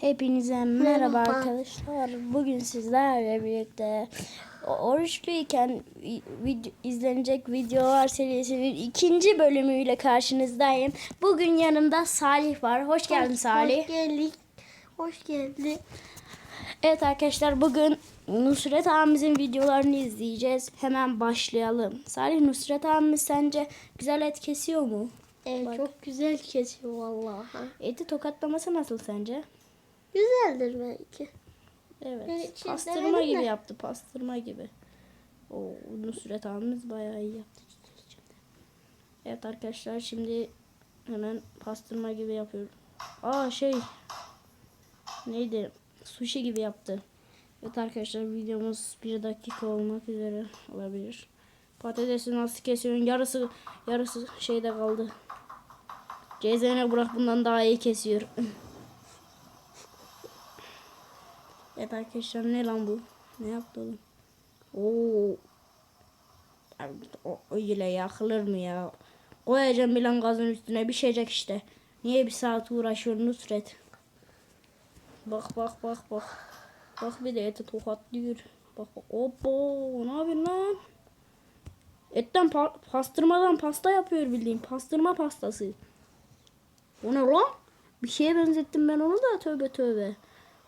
Hepinize merhaba arkadaşlar. Bugün sizlerle birlikte oruçluyken video, izlenecek videolar serisinin ikinci bölümüyle karşınızdayım. Bugün yanımda Salih var. Hoş geldin Salih. Hoş geldik. Hoş geldin. Evet arkadaşlar bugün Nusret abimizin videolarını izleyeceğiz. Hemen başlayalım. Salih Nusret abimiz sence güzel et kesiyor mu? Evet, Bak. çok güzel kesiyor vallahi. Eti tokatlaması nasıl sence? Güzeldir belki. Evet. Hiç pastırma gibi de. yaptı. Pastırma gibi. O Nusret abimiz bayağı iyi yaptı. Evet arkadaşlar şimdi hemen pastırma gibi yapıyorum. Aa şey neydi? Sushi gibi yaptı. Evet arkadaşlar videomuz bir dakika olmak üzere olabilir. Patatesi nasıl kesiyorsun? Yarısı yarısı şeyde kaldı. Cezene bırak bundan daha iyi kesiyor. Evet arkadaşlar ne lan bu? Ne yaptı oğlum? Oo. O öyle yakılır mı ya? Koyacağım bir lan gazın üstüne bir şeycek işte. Niye bir saat uğraşıyor Nusret? Bak bak bak bak. Bak bir de eti tokatlıyor. Bak bak. Hoppa ne yapıyorsun lan? Etten pa- pastırmadan pasta yapıyor bildiğin. Pastırma pastası. O ne lan? Bir şeye benzettim ben onu da tövbe tövbe.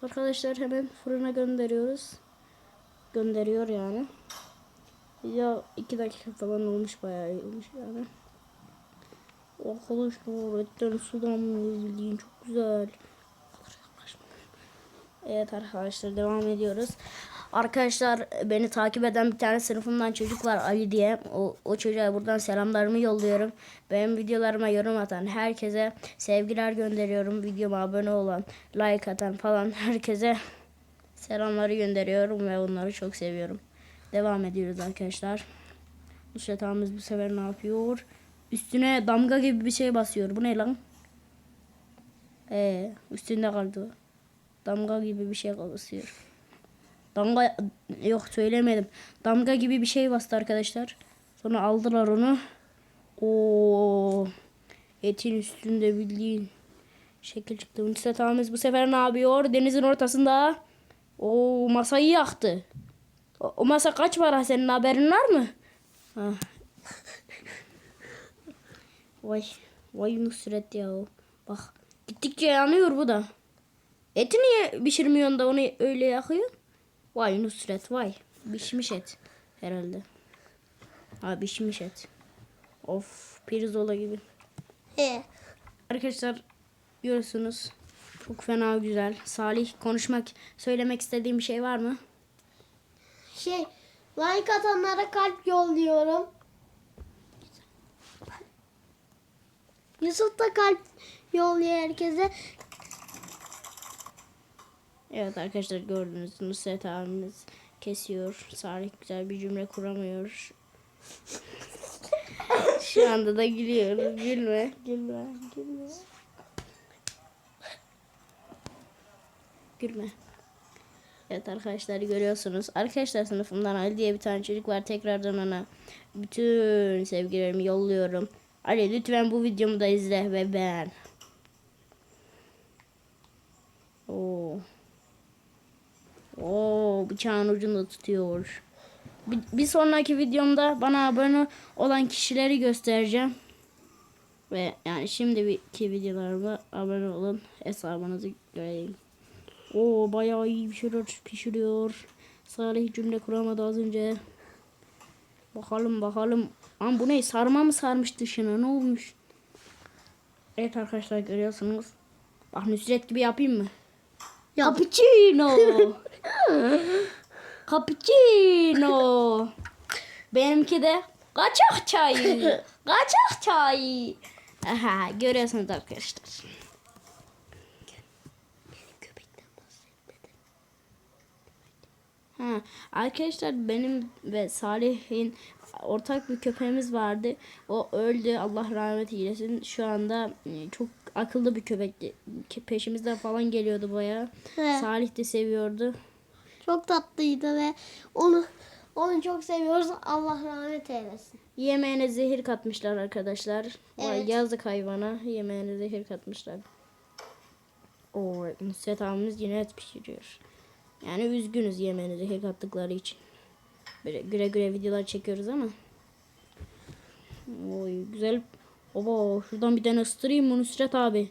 Arkadaşlar hemen fırına gönderiyoruz. Gönderiyor yani. Ya iki dakika falan olmuş bayağı olmuş yani. Arkadaşlar etten su damlıyor bildiğin çok güzel. Evet arkadaşlar devam ediyoruz. Arkadaşlar beni takip eden bir tane sınıfımdan çocuk var Ali diye. O, o çocuğa buradan selamlarımı yolluyorum. Benim videolarıma yorum atan herkese sevgiler gönderiyorum. Videoma abone olan, like atan falan herkese selamları gönderiyorum ve onları çok seviyorum. Devam ediyoruz arkadaşlar. Nusret abimiz bu sefer ne yapıyor? Üstüne damga gibi bir şey basıyor. Bu ne lan? Ee, üstünde kaldı. Damga gibi bir şey basıyor. Damga yok söylemedim. Damga gibi bir şey bastı arkadaşlar. Sonra aldılar onu. O etin üstünde bildiğin şekil çıktı. Nusret abimiz bu sefer ne yapıyor? Denizin ortasında. O masayı yaktı. O, o masa kaç para senin haberin var mı? Ha. Vay. Vay Nusret ya. Bak gittikçe yanıyor bu da. Eti niye pişirmiyorsun da onu öyle yakıyor? Vay Nusret vay. Pişmiş et herhalde. Ha pişmiş et. Of pirzola gibi. He. Arkadaşlar görüyorsunuz. Çok fena güzel. Salih konuşmak, söylemek istediğim bir şey var mı? Şey, like atanlara kalp yolluyorum. Yusuf da kalp yolluyor herkese. Evet arkadaşlar gördünüz Nusret abimiz kesiyor. Salih güzel bir cümle kuramıyor. Şu anda da gülüyor. Gülme, gülme, gülme. Gülme. Evet arkadaşlar görüyorsunuz. Arkadaşlar sınıfımdan Ali diye bir tane çocuk var. Tekrardan ona bütün sevgilerimi yolluyorum. Ali lütfen bu videomu da izle ve beğen. Oo. Bıçağın ucunda tutuyor. Bir, bir sonraki videomda bana abone olan kişileri göstereceğim. Ve yani şimdiki videolarıma abone olun. Hesabınızı göreyim. Oo bayağı iyi pişiriyor, pişiriyor. Salih cümle kuramadı az önce. Bakalım bakalım. Ama bu ne? Sarma mı sarmış dışına? Ne olmuş? Evet arkadaşlar görüyorsunuz. Bak Nusret gibi yapayım mı? Cappuccino. Cappuccino. Benimki de kaçak çay. kaçak çay. Aha, görüyorsunuz arkadaşlar. Ha, arkadaşlar benim ve Salih'in ortak bir köpeğimiz vardı. O öldü. Allah rahmet eylesin. Şu anda e, çok akıllı bir köpekti. Peşimizden falan geliyordu bayağı. He. Salih de seviyordu. Çok tatlıydı ve onu onu çok seviyoruz. Allah rahmet eylesin. Yemeğine zehir katmışlar arkadaşlar. Vay, Evet. Yazık hayvana. Yemeğine zehir katmışlar. O Nusret abimiz yine et pişiriyor. Yani üzgünüz yemenize kek attıkları için. Böyle güle güle videolar çekiyoruz ama. Oy güzel. Baba şuradan bir tane ıstırayım mı Nusret abi?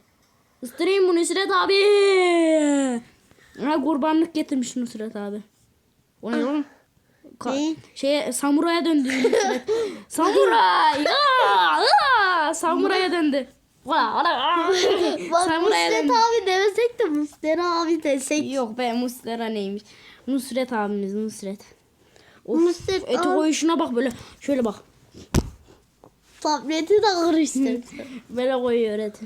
Istırayım mı Nusret abi? Ha kurbanlık getirmiş Nusret abi. O ne lan? Ka- Ne? şeye samuraya döndü Nusret. Samuray! Aa, aa, samuraya döndü. Aa, aa. Bak Samuraya Nusret döndü. abi demesek de Muslera abi desek. Yok be Muslera neymiş? Nusret abimiz Nusret. Of, Nusret eti abi. koyuşuna bak böyle. Şöyle bak. Tableti de karıştı. Böyle koyuyor eti.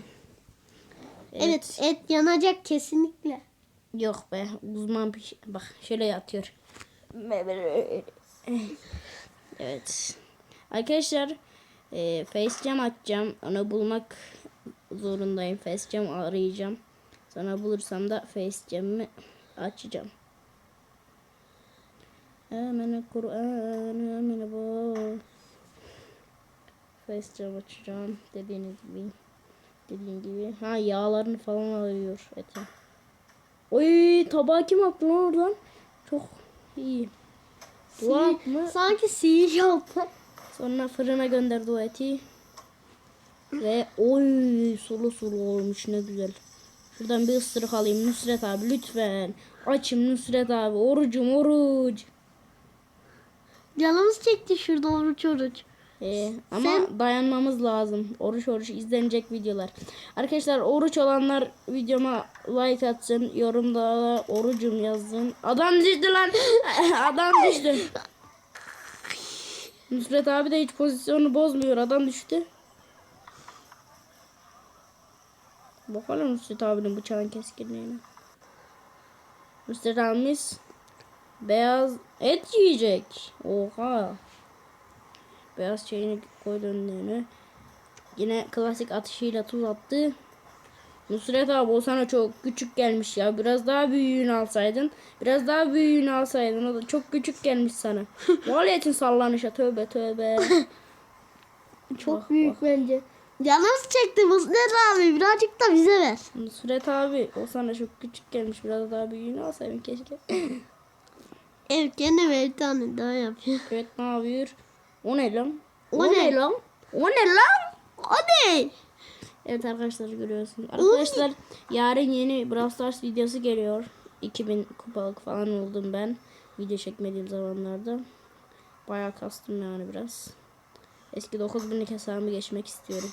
evet et yanacak kesinlikle. Yok be uzman bir şey. Bak şöyle yatıyor. Evet. Arkadaşlar e, facecam açacağım. Onu bulmak zorundayım. Facecam arayacağım. Sonra bulursam da facecam'ı açacağım. Amene Kur'an, amene bu. Facecam açacağım dediğiniz gibi. Dediğim gibi. Ha yağlarını falan arıyor eti. Oy tabağı kim attı lan oradan? Çok iyi. Dua Si- mı? Sanki sihir yaptı. Sonra fırına gönderdi o eti. Ve oy sulu sulu olmuş ne güzel. Şuradan bir ısırık alayım Nusret abi lütfen. Açım Nusret abi orucum oruç. Canımız çekti şurada oruç oruç. Ee, ama Sen- dayanmamız lazım. Oruç oruç izlenecek videolar. Arkadaşlar oruç olanlar videoma like atsın. Yorumda da orucum yazsın. Adam düştü lan. Adam düştü. Nusret abi de hiç pozisyonu bozmuyor. Adam düştü. Bakalım Nusret abinin bıçağın keskinliğine. Nusret abimiz beyaz et yiyecek. Oha. Beyaz şeyini koydu önlerine. Yine klasik atışıyla tuz attı. Nusret abi o sana çok küçük gelmiş ya. Biraz daha büyüğünü alsaydın. Biraz daha büyüğünü alsaydın. O da çok küçük gelmiş sana. Valiyetin sallanışa tövbe tövbe. Çok Bak, büyük bence. Canımız çekti Muslera abi birazcık da bize ver. Nusret abi o sana çok küçük gelmiş. Biraz daha büyüğünü alsaydın keşke. Evet gene bir tane daha yapıyor. evet ne yapıyor? O ne lan? O ne lan? O ne lan? O ne? Evet arkadaşlar görüyorsunuz. Arkadaşlar yarın yeni Brawl Stars videosu geliyor. 2000 kupalık falan oldum ben. Video çekmediğim zamanlarda. Bayağı kastım yani biraz. Eski 9000'lik hesabımı geçmek istiyorum.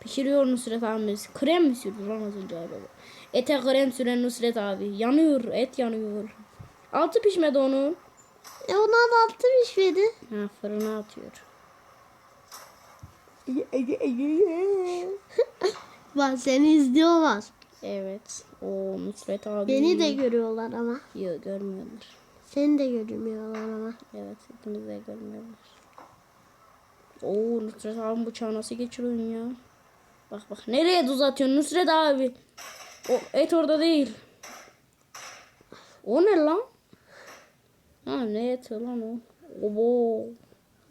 Pişiriyor Nusret abimiz. Krem mi sürdü lan az önce araba? Ete krem süren Nusret abi. Yanıyor. Et yanıyor. Altı pişmedi onun. E ona da attı pişmedi. Ha fırına atıyor. Bak seni izliyorlar. Evet. O Nusret abi. Beni de görüyorlar ama. Yok görmüyorlar. Seni de görmüyorlar ama. Evet hepimiz de görmüyorlar. Oo Nusret abi bıçağı nasıl geçiriyorsun ya? Bak bak nereye tuz atıyorsun Nusret abi? O et orada değil. O ne lan? Ha ne eti lan o? Obo.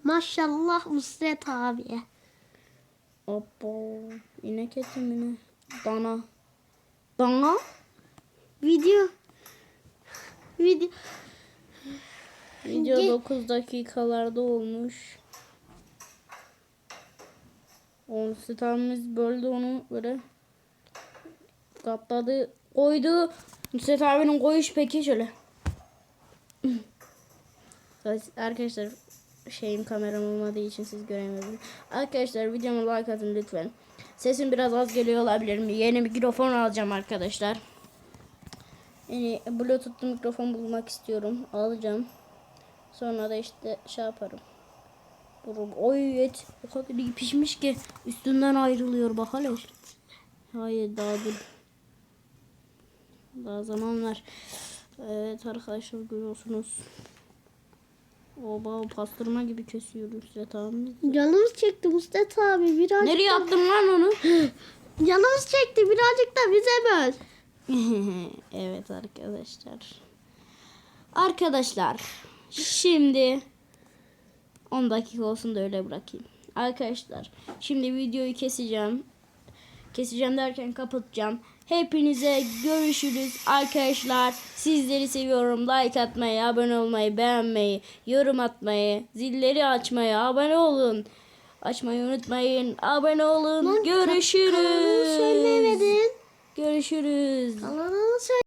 Maşallah Nusret abiye. Obo. İnek eti mi ne? Dana. Dana? Video. Video. Video Ge- 9 dakikalarda olmuş. Onu Nusret böldü onu böyle. Katladı. Koydu. Nusret abinin koyuş peki şöyle. Arkadaşlar şeyim kameram olmadığı için siz göremediniz. Arkadaşlar videoma like atın lütfen. Sesim biraz az geliyor olabilir mi? Yeni mikrofon alacağım arkadaşlar. Yani bluetooth'lu mikrofon bulmak istiyorum. Alacağım. Sonra da işte şey yaparım. Durum. Oy et o kadar iyi pişmiş ki üstünden ayrılıyor bak hele. Hayır daha dur. Daha zaman var. Evet arkadaşlar görüyorsunuz. Oba pastırma gibi kesiyor Nusret abimiz. Canımız çekti Nusret abi birazcık. Nereye attın lan onu? Canımız çekti birazcık da bize böl. evet arkadaşlar. Arkadaşlar şimdi 10 dakika olsun da öyle bırakayım. Arkadaşlar şimdi videoyu keseceğim. Keseceğim derken kapatacağım. Hepinize görüşürüz arkadaşlar. Sizleri seviyorum. Like atmayı, abone olmayı, beğenmeyi, yorum atmayı, zilleri açmayı, abone olun. Açmayı unutmayın. Abone olun. Lan, ka- Görüşürüz. Kanalını söylemedin. Görüşürüz. Kanalını söyle.